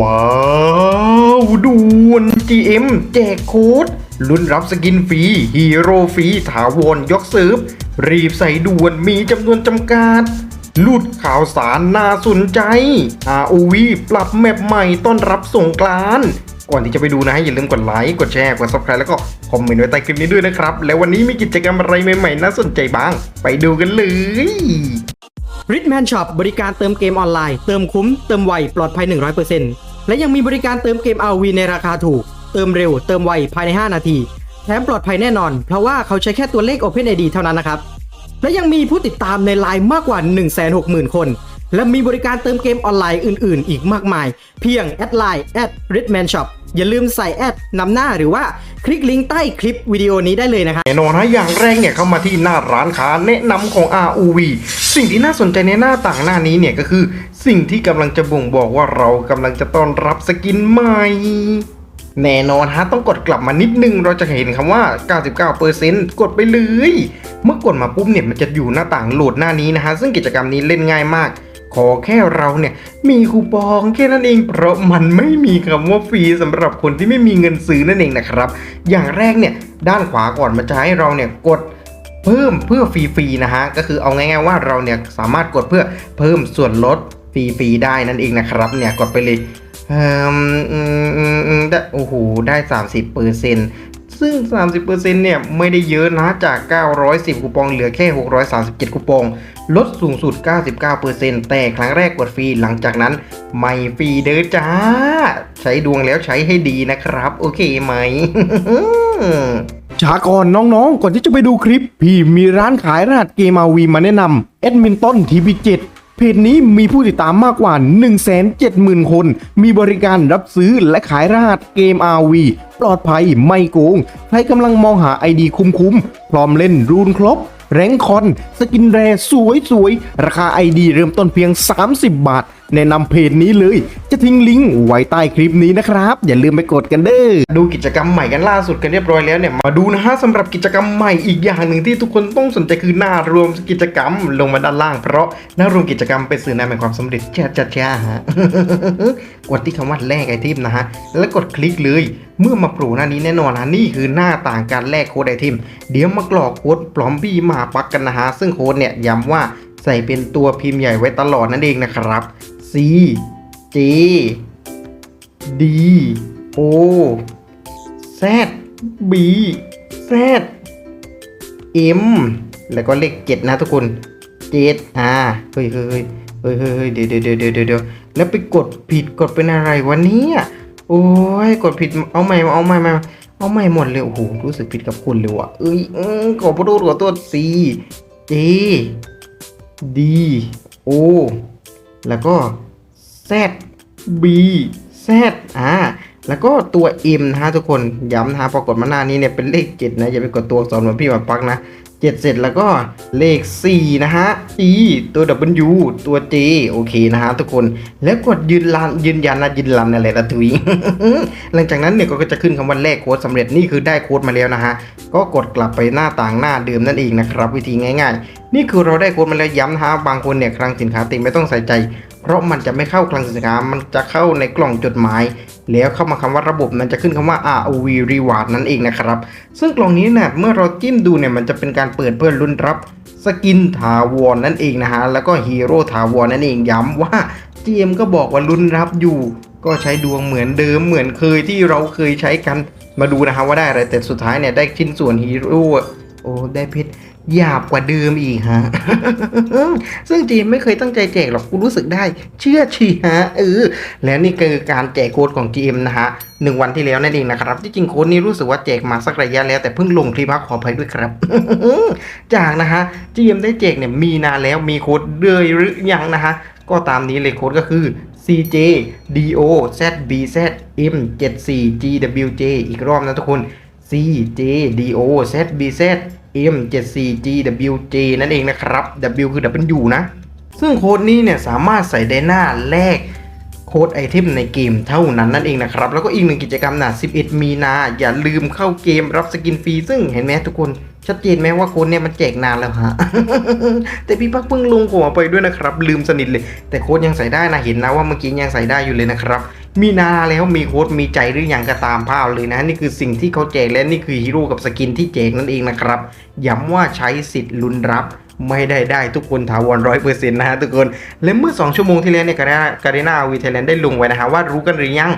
ว้าว ด่วน GM แจกโค้ดลุ้นรับสกินฟรีฮีโร่ฟรีถาวรยกซิร์ฟรีบใส่ด่วนมีจำนวนจำกัดลุดข่าวสารน่าสนใจ ROV ปรับแมปใหม่ต้อนรับสงกรานก่อนที่จะไปดูนะ อย่าลืมกดไลค์ กดแชร์ กด subscribe แล้วก็คอมเมนต์ไว้ใต้คลิปนี้ด้วยนะครับ แล้ววันนี้มีกิจกรรมอะไรใหม่ๆ น่าสนใจบ้าง ไปดูกันเลย r i t m a n Shop บริการเติมเกมออนไลน์ เติมคุ้ม เติมไว ปลอดภัย 100%และยังมีบริการเติมเกม RV ในราคาถูก เติมเร็ว เติมไว ภายใน 5 นาที แถมปลอดภัยแน่นอน เพราะว่าเขาใช้แค่ตัวเลข OpenID เท่านั้นนะครับ และยังมีผู้ติดตามในไลน์มากกว่า 160,000 คน และมีบริการเติมเกมออนไลน์อื่น ๆ อีกมากมาย เพียงแอดไลน์ r i t m a n Shop อย่าลืมใส่แอดนำหน้าหรือว่าคลิกลิงก์ใต้คลิปวิดีโอนี้ได้เลยนะครับแน่นอนนะอย่างแรกเนี่ยเข้ามาที่หน้าร้านค้าแนะนำของ ROV สิ่งที่น่าสนใจในหน้าต่างหน้านี้เนี่ยก็คือ สิ่งที่กำลังจะบ่งบอกว่าเรากำลังจะต้อนรับสกินใหม่แน่นอนฮะต้องกดกลับมานิดนึงเราจะเห็นคำว่า 99%กดไปเลย เมื่อกดมาปุ๊บเนี่ยมันจะอยู่หน้าต่างโหลดหน้านี้นะฮะซึ่งกิจกรรมนี้เล่นง่ายมาก ขอแค่เราเนี่ยมีคูปองแค่นั้นเอง เพราะมันไม่มีคำว่าฟรีสำหรับคนที่ไม่มีเงินซื้อนั่นเองนะครับ อย่างแรกเนี่ยด้านขวาก่อนมันจะให้เราเนี่ยกดเพิ่มเพื่อฟรีๆนะฮะก็คือเอาง่ายๆว่าเราเนี่ยสามารถกดเพื่อเพิ่มส่วนลดฟรีๆได้นั่นเองนะครับเนี่ยกดไปเลยเอิ่มอืมอืมอืมได้โอ้โหได้ 30เปอร์เซ็นต์ซึ่ง 30%เนี่ย ไม่ได้เยอะนะจาก 910 คูปอง เหลือแค่ 637 คูปอง ลดสูงสุด 99%แต่ครั้งแรกกดฟรี หลังจากนั้นไม่ฟรีเด้อจ้า ใช้ดวงแล้วใช้ให้ดีนะครับ โอเคไหมช้าก่อนน้องๆ ก่อนที่จะไปดูคลิป พี่มีร้านขายรหัสเกมอาวีมาแนะนำแอดมินต้นทีวีเจ็ดเพจนี้มีผู้ติดตามมากกว่า 170,000 คน มีบริการรับซื้อและขายรหัสเกม RV ปลอดภัยไม่โกง ใครกำลังมองหาไอดีคุ้มๆ พร้อมเล่นรูนครบ แรงคอน สกินแรสวยๆ ราคาไอดีเริ่มต้นเพียง 30 บาท แนะนำเพจนี้เลย จะทิ้งลิงก์ไว้ใต้คลิปนี้นะครับ อย่าลืมไปกดกันเด้อดูกิจกรรมใหม่กันล่าสุดกันเรียบร้อยแล้วเนี่ยมาดูนะฮะสำหรับกิจกรรมใหม่อีกอย่างหนึ่งที่ทุกคนต้องสนใจคือหน้ารวมกิจกรรมลงมาด้านล่าง เพราะหน้ารวมกิจกรรมเป็นสื่อนำแห่งความสำเร็จจ้าจ้าจ้าฮะกดที่คำว่าแลกไอเทมนะฮะแล้วกดคลิกเลยเมื่อมาโผล่หน้านี้แน่นอนนะนี่คือหน้าต่างการแลกโค้ดไอเทมเดี๋ยวมากรอกโค้ดปลอมบี้มาปักกันนะฮะซึ่งโค้ดเนี่ยย้ำว่าใส่เป็นตัวพิมพ์ใหญ่ไว้ตลอดนั่นเองนะครับ C J D O Z B Z M แล้วก็เลขเจ็ดนะทุกคนเจ็ดอ่าเฮ้ยเฮ้ยเฮ้ยเฮ้ยเฮ้ยเดี๋ยวเดี๋ยวเดี๋ยวเดี๋ยวเดี๋ยวแล้วไปกดผิดกดเป็นอะไรวะเนี่ยโอ้ยกดผิดเอาใหม่เอาใหม่มาเอาใหม่หมดเลยโอ้โหรู้สึกผิดกับคุณเลยว่ะเอ้ยอืมขอโทษขอโทษ C J D O แล้วก็ Z B Z อ่าแล้วก็ตัว M นะฮะทุกคนย้ำนะฮะพอกดมาหน้านี้เนี่ยเป็นเลข 7 นะ อย่าไปกดตัวอักษรเหมือนพี่หมาปักนะ 7เสร็จแล้วก็เลข 4 นะฮะ E ตัว W ตัว J โอเคนะฮะทุกคนแล้วกดยืนยันยืนยันนะยืนยันอะไรละทุยหลังจากนั้นเนี่ยก็จะขึ้นคำว่าแลกโค้ดสำเร็จนี่คือได้โค้ดมาแล้วนะฮะก็กดกลับไปหน้าต่างหน้าเดิมนั่นเองนะครับวิธีง่าย ๆ นี่คือเราได้โค้ดมาแล้วย้ำนะฮะบางคนเนี่ยคลังสินค้าเต็มไม่ต้องใส่ใจ เพราะมันจะไม่เข้าคลังสินค้ามันจะเข้าในกล่องจดหมาย แล้วเข้ามาคำว่าระบบมันจะขึ้นคำว่า ROV Reward นั่นเองนะครับ ซึ่งกล่องนี้เนี่ยเมื่อเราจิ้มดูเนี่ยมันจะเป็นการเปิดเพื่อลุ้นรับสกินถาวรนั่นเองนะฮะแล้วก็ฮีโร่ถาวรนั่นเองย้ำว่า GM ก็บอกว่าลุ้นรับอยู่ ก็ใช้ดวงเหมือนเดิมเหมือนเคยที่เราเคยใช้กันมาดูนะฮะว่าได้อะไรแต่สุดท้ายเนี่ยได้ชิ้นส่วนฮีโร่โอ้ได้เพชร หยาบกว่าเดิมอีกฮะ ซึ่งจีมไม่เคยตั้งใจแจกหรอกกูรู้สึกได้ เชื่อชีฮะเออและนี่คือการแจกโค้ดของ GM นะฮะหนึ่งวันที่แล้วนั่นเองนะครับ ที่จริงโค้ดนี้รู้สึกว่าแจกมาสักระยะแล้วแต่เพิ่งลงคลิปมาขออภัยด้วยครับ จากนะฮะ GM ได้แจกเนี่ยมีนานแล้วมีโค้ดเลยหรือยังนะฮะก็ตามนี้เลยโค้ดก็คือ CJ DO ZBZ M 7 4 GWJ อีกรอบนะทุกคน CJ DO ZBZ M 7 4 GWJ นั่นเองนะครับ W คือ W นะ ซึ่งโค้ดนี้เนี่ยสามารถใส่ได้หน้าแรกโค้ดไอเทมในเกมเท่านั้นนั่นเองนะครับ แล้วก็อีกหนึ่งกิจกรรมนะ11 มีนา อย่าลืมเข้าเกมรับสกินฟรี ซึ่งเห็นไหมทุกคนชัดเจนไหมว่าโค้ดเนี่ยมันแจกนานแล้วฮะ แต่พี่ปักเพิ่งลงหัวไปด้วยนะครับ ลืมสนิทเลย แต่โค้ดยังใส่ได้นะเห็นนะว่าเมื่อกี้ยังใส่ได้อยู่เลยนะครับ มีนาแล้วมีโค้ดมีใจหรือยังก็ตามภาพเลยนะ นี่คือสิ่งที่เขาแจกและนี่คือฮีโร่กับสกินที่แจกนั่นเองนะครับ ย้ำว่าใช้สิทธิ์ลุ้นรับไม่ได้ได้ทุกคนถาวรร้อยเปอร์เซ็นต์นะฮะทุกคน และเมื่อ 2 ชั่วโมงที่แล้วเนี่ยการาการีนาวีไทยแลนด์ได้ลงไว้นะฮะว่ารู้กันหรือยัง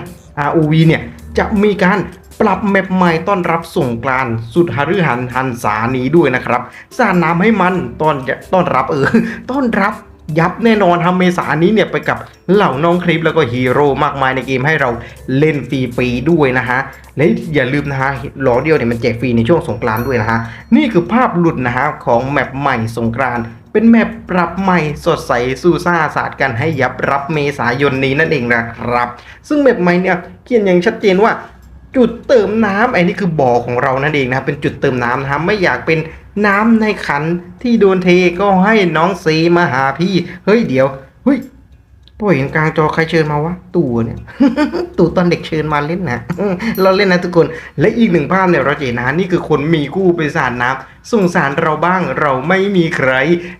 ROV เนี่ยจะมีการปรับแมปใหม่ต้อนรับส่งกรานสุดหฤหันหันษานี้ด้วยนะครับสร้างน้ำให้มันต้อนต้อนรับเออต้อนรับ ยับแน่นอนทำเมษานี้เนี่ยไปกับเหล่าน้องคลิปแล้วก็ฮีโร่มากมายในเกมให้เราเล่นฟรีๆด้วยนะฮะ และอย่าลืมนะฮะล้อเดียวเนี่ยมันแจกฟรีในช่วงสงกรานด้วยนะฮะ นี่คือภาพหลุดนะฮะของแมปใหม่สงกรานเป็นแมปปรับใหม่สดใสสู้ซ่าสาดกันให้ยับรับเมษายนนี้นั่นเองนะครับ ซึ่งแมปใหม่เนี่ยเขียนอย่างชัดเจนว่าจุดเติมน้ำไอ้นี่คือบ่อของเรานั่นเองนะเป็นจุดเติมน้ำนะครับไม่อยากเป็น น้ำในขันที่โดนเทก็ให้น้องซีมาหาพี่ เฮ้ยเดี๋ยวเฮ้ยปล่อยเห็นกลางจอใครเชิญมาวะตู่เนี่ย ตู่ตอนเด็กเชิญมาเล่นนะเราเล่นนะทุกคน และอีกหนึ่งภาพเนี่ยเราจะเห็นนะนี่คือคนมีคู่ไปสาดน้ำสงสารเราบ้างเราไม่มีใคร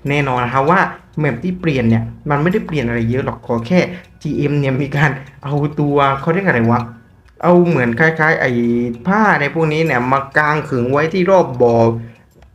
แน่นอนนะครับว่าแมปที่เปลี่ยนเนี่ย มันไม่ได้เปลี่ยนอะไรเยอะหรอกขอแค่ GM เนี่ยมีการเอาตัวเขาเรียกอะไรวะเอาเหมือนคล้ายๆ ไอ้ผ้าในพวกนี้เนี่ยมากางขึงไว้ที่รอบบ่อ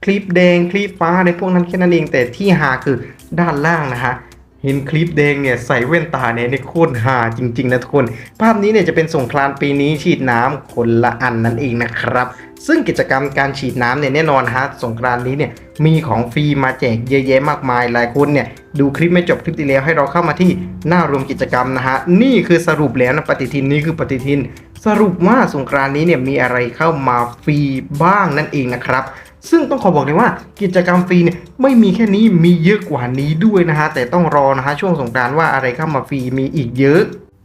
คลิปแดงคลิปฟ้าในพวกนั้นแค่นั้นเอง แต่ที่หาคือด้านล่างนะฮะเห็นคลิปแดงเนี่ยใส่แว่นตาเนี่ยในโคตรหาจริงๆนะทุกคน ภาพนี้เนี่ยจะเป็นสงกรานต์ปีนี้ฉีดน้ำคนละอันนั่นเองนะครับ ซึ่งกิจกรรมการฉีดน้ำเนี่ยแน่นอนฮะสงกรานต์นี้เนี่ยมีของฟรีมาแจกเยอะแยะมากมายหลายคนเนี่ยดูคลิปไม่จบคลิปที่แล้วให้เราเข้ามาที่หน้ารวมกิจกรรมนะฮะนี่คือสรุปแล้วนะปฏิทินนี่คือปฏิทิน สรุปว่าสงกรานต์นี้เนี่ยมีอะไรเข้ามาฟรีบ้างนั่นเองนะครับ ซึ่งต้องขอบอกเลยว่ากิจกรรมฟรีเนี่ยไม่มีแค่นี้มีเยอะกว่านี้ด้วยนะฮะแต่ต้องรอนะฮะช่วงสงกรานต์ว่าอะไรเข้ามาฟรีมีอีกเยอะ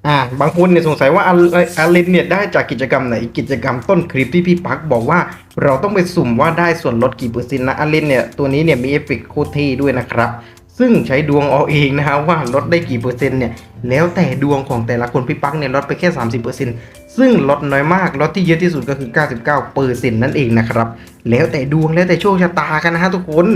อ่าบางคนเนี่ยสงสัยว่าอาอาเลนเนี่ยได้จากกิจกรรมไหนกิจกรรมต้นคลิปที่พี่ปักบอกว่าเราต้องไปสุ่มว่าได้ส่วนลดกี่เปอร์เซ็นต์นะอาเลนเนี่ยตัวนี้เนี่ยมีเอฟเฟกต์โคตรเท่ด้วยนะครับซึ่งใช้ดวงเอาเองนะฮะว่าลดได้กี่เปอร์เซ็นต์เนี่ยแล้วแต่ดวงของแต่ละคนพี่ปักเนี่ยลดไปแค่ 30% ซึ่งลดน้อยมากลดที่เยอะที่สุดก็คือ 99%เปอร์เซ็นต์นั่นเองนะครับ แล้วแต่ดวงแล้วแต่โชคชะตากันนะฮะทุกคน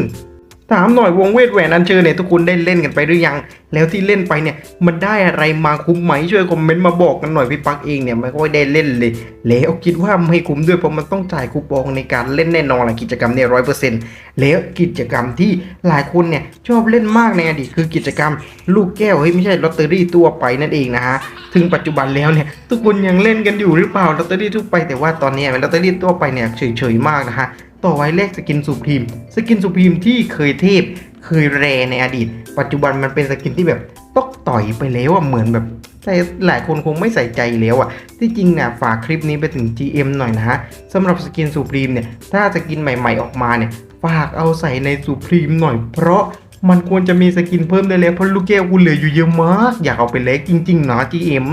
ถามหน่อยวงเวทแหวนอันเชิญเนี่ยทุกคนได้เล่นกันไปหรือยัง แล้วที่เล่นไปเนี่ยมันได้อะไรมาคุ้มไหมช่วยคอมเมนต์มาบอกกันหน่อยพี่ปักเองเนี่ยไม่ค่อยได้เล่นเลย แล้วคิดว่าไม่คุ้มด้วยเพราะมันต้องจ่ายคูปองในการเล่นแน่นอนแหละกิจกรรมเนี่ยร้อยเปอร์เซ็นต์แล้วกิจกรรมที่หลายคนเนี่ยชอบเล่นมากในอดีตคือกิจกรรม ลูกแก้วเฮ้ยไม่ใช่ลอตเตอรี่ตัวไปนั่นเองนะฮะถึงปัจจุบันแล้วเนี่ยทุกคนยังเล่นกันอยู่หรือเปล่าลอตเตอรี่ทั่วไปแต่ว่าตอนนี้ลอตเตอรี่ทั่วไปเนี่ยเฉยๆมากนะฮะ ต่อไว้เลขสกินสุพรีมสกินสุพรีมที่เคยเทพเคยแรในอดีต ปัจจุบันมันเป็นสกินที่แบบตอกต่อยไปแล้วอะเหมือนแบบแต่หลายคนคงไม่ใส่ใจแล้วอะ ที่จริงเนี่ยฝากคลิปนี้ไปถึง GM หน่อยนะฮะสำหรับสกินสุพรีมเนี่ย ถ้าสกินใหม่ๆออกมาเนี่ยฝากเอาใส่ในสุพรีมหน่อยเพราะมันควรจะมีสกินเพิ่มได้แล้วเพราะลูกแก้วกูเหลืออยู่เยอะมาก อยากเอาไปเล็กจริงๆนะ GM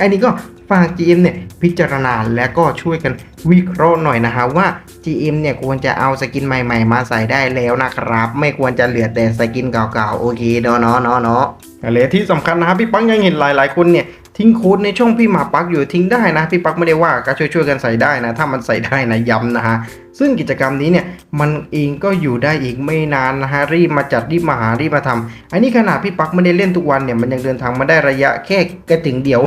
อันนี้ก็ฝาก GM เนี่ย พิจารณาและก็ช่วยกันวิเคราะห์หน่อยนะฮะว่า GM เนี่ยควรจะเอาสกินใหม่ๆ มาใส่ได้แล้วนะครับ ไม่ควรจะเหลือแต่สกินเก่าๆ โอเคเนาะเนาะเนาะเนาะและที่สำคัญนะครับพี่ปังยังเห็นหลายๆคนเนี่ยทิ้งโค้ดในช่องพี่หมาปักอยู่ทิ้งได้นะ พี่ปักไม่ได้ว่าก็ช่วยๆกันใส่ได้นะ ถ้ามันใส่ได้นะย้ำนะฮะ ซึ่งกิจกรรมนี้เนี่ยมันเองก็อยู่ได้อีกไม่นานนะฮะรีบมาจัดรีบมาหารีบมาทำอันนี้ขนาดพี่ปักไม่ได้เล่นทุกวันเนี่ยมันยังเดินทางมาได้ระยะแค่กระถึงเดียว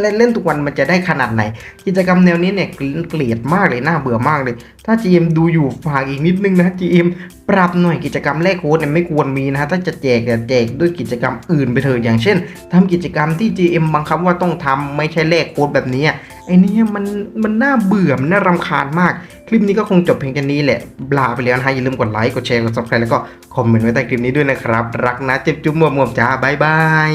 เล่นเล่นทุกวันมันจะได้ขนาดไหน กิจกรรมแนวนี้เนี่ยเกลียดมากเลยน่าเบื่อมากเลย ถ้า GM ดูอยู่ฝากอีกนิดนึงนะ GM ปรับหน่อยกิจกรรมแลกโค้ดเนี่ยไม่ควรมีนะฮะถ้าจะแจกเนี่ยแจกด้วยกิจกรรมอื่นไปเถอะอย่างเช่นทำกิจกรรมที่ GM บังคับว่าต้องทำไม่ใช่แลกโค้ดแบบนี้ ไอ้นี่มันมันน่าเบื่อมันน่ารำคาญมาก คลิปนี้ก็คงจบเพียงแค่นี้แหละลาไปแล้วนะฮะอย่าลืมกดไลค์กดแชร์กดซับสไครต์แล้วก็คอมเมนต์ไว้ใต้คลิปนี้ด้วยนะครับ รักนะเจ็บจุ๊บมวมมวมจ้าบายบาย